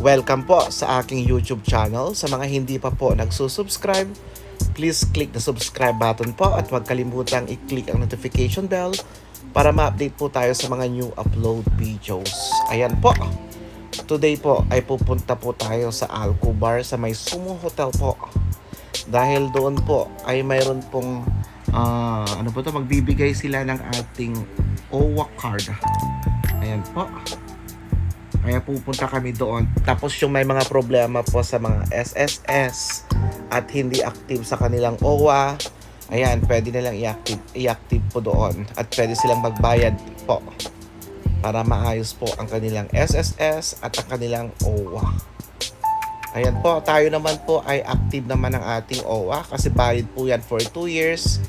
Welcome po sa aking YouTube channel. Sa mga hindi pa po nagsusubscribe, please click the subscribe button po at huwag kalimutang i-click ang notification bell para ma-update po tayo sa mga new upload videos. Ayan po. Today po ay pupunta po tayo sa Alcobar sa may Sumo Hotel po. Dahil doon po ay mayroon pong ah, ano po to magbibigay sila ng ating OWA card. Ayan po. Kaya pupunta kami doon. Tapos yung may mga problema po sa mga SSS at hindi active sa kanilang OWA, ayan, pwede nilang i-active, i-active po doon. At pwede silang magbayad po para maayos po ang kanilang SSS at ang kanilang OWA. Ayan po, tayo naman po ay active naman ang ating OWA kasi valid po yan for 2 years.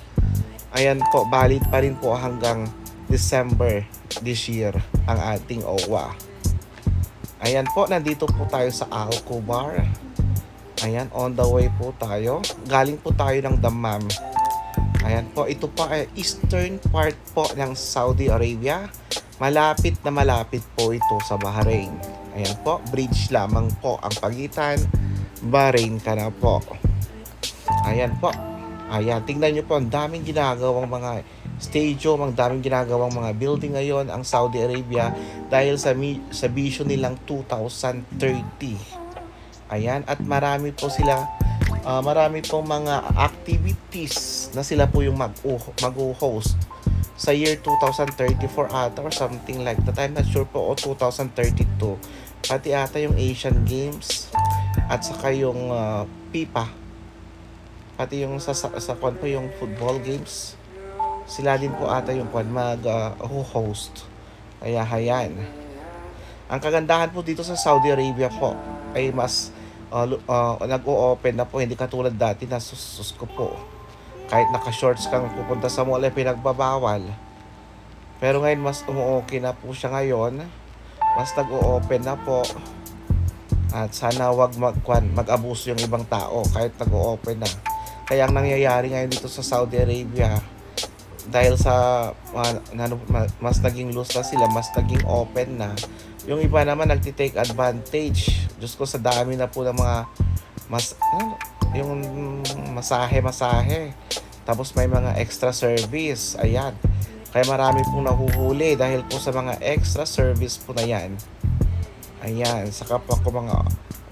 Ayan po, valid pa rin po hanggang December this year ang ating OWA. Ayan po, nandito po tayo sa Alcobar. Ayan, on the way po tayo. Galing po tayo ng Dammam. Ayan po, ito po ay eastern part po ng Saudi Arabia. Malapit na malapit po ito sa Bahrain. Ayan po, bridge lamang po ang pagitan. Bahrain ka na po. Ayan po. Ayan, tingnan nyo po, ang daming ginagawang mga stadium, ang daming ginagawang mga building ngayon ang Saudi Arabia dahil sa, sa vision nilang 2030. Ayan, at marami po sila, ah, marami po mga activities na sila po yung mag- mag-host sa year 2034 ata or something like that. I'm not sure po, o 2032. Pati ata yung Asian Games at saka yung ah, FIFA. Pati yung sa, sa, sa po yung football games. Sila din po ata yung kwan mag-host. Kaya hayan. Ang kagandahan po dito sa Saudi Arabia po ay mas uh, uh, nag-o-open na po. Hindi katulad dati na sus, sus ko po. Kahit naka-shorts kang pupunta sa mall ay pinagbabawal. Pero ngayon mas umu-okay na po siya ngayon. Mas nag-o-open na po. At sana wag mag mag-abuso yung ibang tao kahit nag-o-open na. Kaya ang nangyayari ngayon dito sa Saudi Arabia dahil sa uh, mas naging loose na sila, mas naging open na. Yung iba naman nagti-take advantage. Diyos ko sa dami na po ng mga mas ano, yung masahe-masahe. Tapos may mga extra service. Ayan. Kaya marami pong nahuhuli dahil po sa mga extra service po na yan. Ayan. Sa kapwa ko mga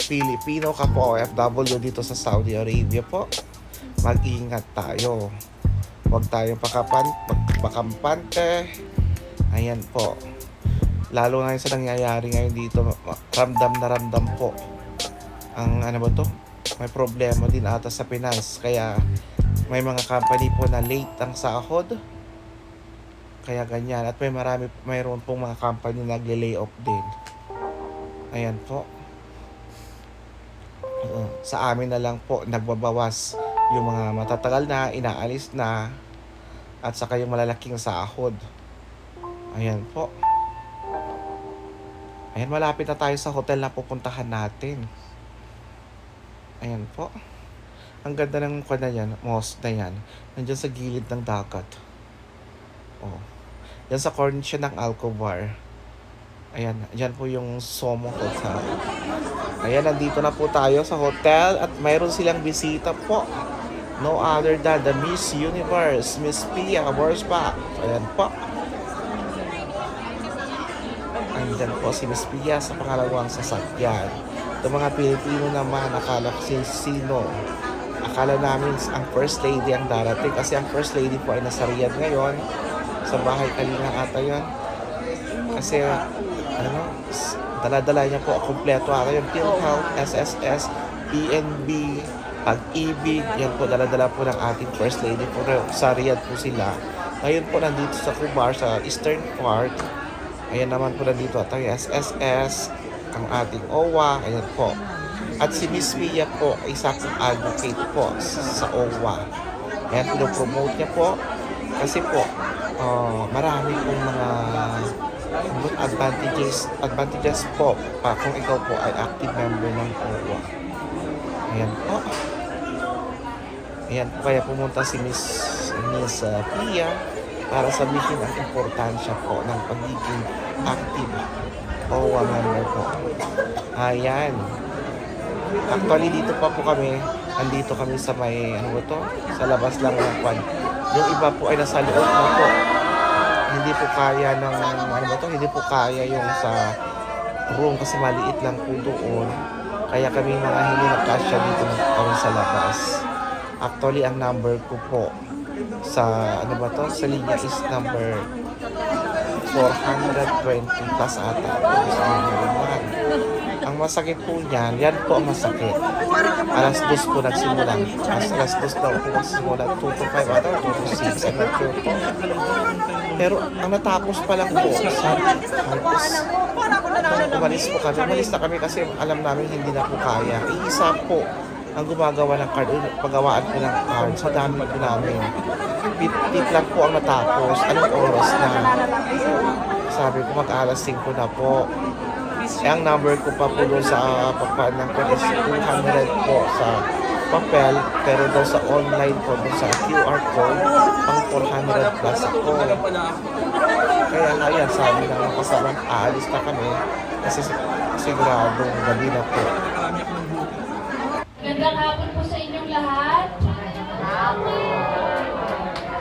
Pilipino kapwa OFW dito sa Saudi Arabia po. Mag-ingat tayo. Huwag tayong pakapan, pakampante. Ayan po. Lalo ngayon sa nangyayari ngayon dito, ramdam na ramdam po. Ang ano ba to? May problema din ata sa finance. Kaya may mga company po na late ang sahod. Kaya ganyan. At may marami, mayroon pong mga company na nagle-lay off din. Ayan po. Uh, sa amin na lang po nagbabawas yung mga matatagal na, inaalis na, at saka yung malalaking sahod. Ayan po. Ayan, malapit na tayo sa hotel na pupuntahan natin. Ayan po. Ang ganda ng kwan na yan, mosque na yan. Nandiyan sa gilid ng dagat. Oh. Yan sa corner siya ng Alcobar. Ayan, yan po yung Somo Hotel. Ayan, nandito na po tayo sa hotel at mayroon silang bisita po. No other than the Miss Universe, Miss Pia Borsbach. Ayan po. Andyan po si Miss Pia sa pangalawang sasakyan. Itong mga Pilipino naman, akala ko si sino. Akala namin ang First Lady ang darating kasi ang First Lady po ay nasa Riyadh ngayon. Sa bahay kalinga ata yun. Kasi, ano, dala-dala niya po, kompleto ata yung PhilHealth, SSS, PNB, Pag-ibig, yan po, dala-dala po ng ating First Lady po. Sa Riyadh po sila. Ngayon po, nandito sa Kubar, sa Eastern Part. Ayan naman po nandito at ang SSS, ang ating OWA, ayan po. At si Miss Mia po, isa pong advocate po sa, OWA. Ayan, pinopromote niya po. Kasi po, ah, marami pong mga advantages advantages po pa kung ikaw po ay active member ng OWA. Ayan po. Ayan kaya pumunta si Miss, Miss ah, Pia para sabihin ang importansya po ng pagiging active OWA member po. Ayan. Actually, dito pa po kami. Andito kami sa may, ano ba to? Sa labas lang ng kwan. Yung iba po ay nasa loob na po. Hindi po kaya ng, ano ba to? Hindi po kaya yung sa room kasi maliit lang po doon. Kaya kami mga hindi nagkasya dito kami sa labas. Actually, ang number ko po sa, ano ba to? Sa linya is number 420 plus ata. Gusto. Masakit po niyan, yan po ang masakit. Alas dos po nagsimula. Alas, alas dos daw po nagsimula. 2 to 5 ata, 2 to 6. I'm not po. Pero ang natapos pa lang po, sa Marcos, umalis po kami. Umalis na kami kasi alam namin hindi na po kaya. Iisa po ang gumagawa ng card, eh, paggawaan po ng card. Sa dami po namin. Pit lang po ang natapos. Anong oras na? Sabi ko mag-alas 5 na po. Ang number ko pa po doon sa papaan ng is 200 po sa papel, pero daw sa online po, doon sa QR code, pang 400 plus ako. Kaya nga yan, sabi na ng kasama, aalis na kami kasi sig- siguradong gabi na po. Gandang hapon po sa inyong lahat.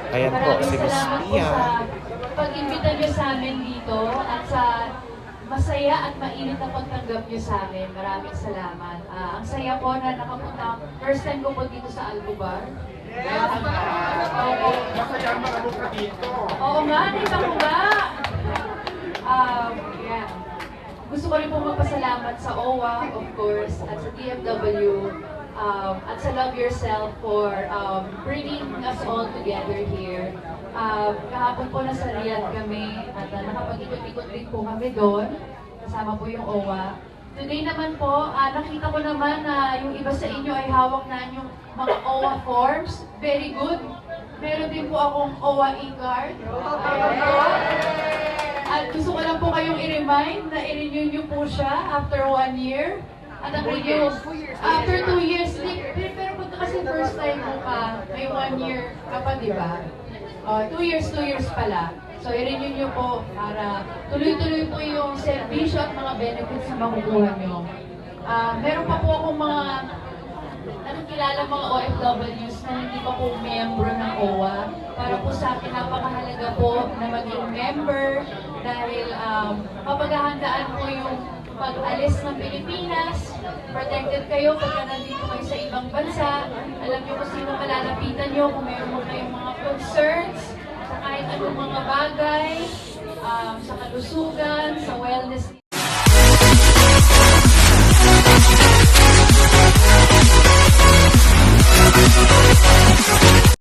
Ayan po, si Miss Pia. sa pag-imbita niyo sa amin dito at sa masaya at mainit na pagtanggap niyo sa amin. Maraming salamat. Ah, ang saya po na nakapunta. First time ko po dito sa Alcobar. Yes, Oo. Masaya ang mga lupa dito. Oo nga, dito ko nga. Um, yeah. Gusto ko rin po magpasalamat sa OWA, of course, at sa DFW, um, at sa Love Yourself for um, bringing us all together here. Um, kahapon po nasa Riyadh kami at uh, nakapag-ikot-ikot din po kami doon. Kasama po yung OWA. Today naman po, ah, nakita ko naman na yung iba sa inyo ay hawak na yung mga OWA forms. Very good. Meron din po akong OWA e-card. At gusto ko lang po kayong i-remind na i-renew nyo po siya after one year. Ang renew, after two years, pero, pag kasi first time mo pa, may one year ka pa, di ba? Uh, two years, two years pala. So, i-renew nyo po para tuloy-tuloy po yung servisyo at mga benefits na makukuha nyo. Ah, meron pa po akong mga nakikilala mga OFWs na hindi pa po member ng OWA. Para po sa akin, napakahalaga po na maging member dahil um, mapaghahandaan po yung pag-alis ng Pilipinas, protected kayo pagka nandito kayo sa ibang bansa, alam niyo kung sino malalapitan niyo, kung mayroon mo kayong mga concerns, sa kahit anong mga bagay, um, sa kalusugan, sa wellness.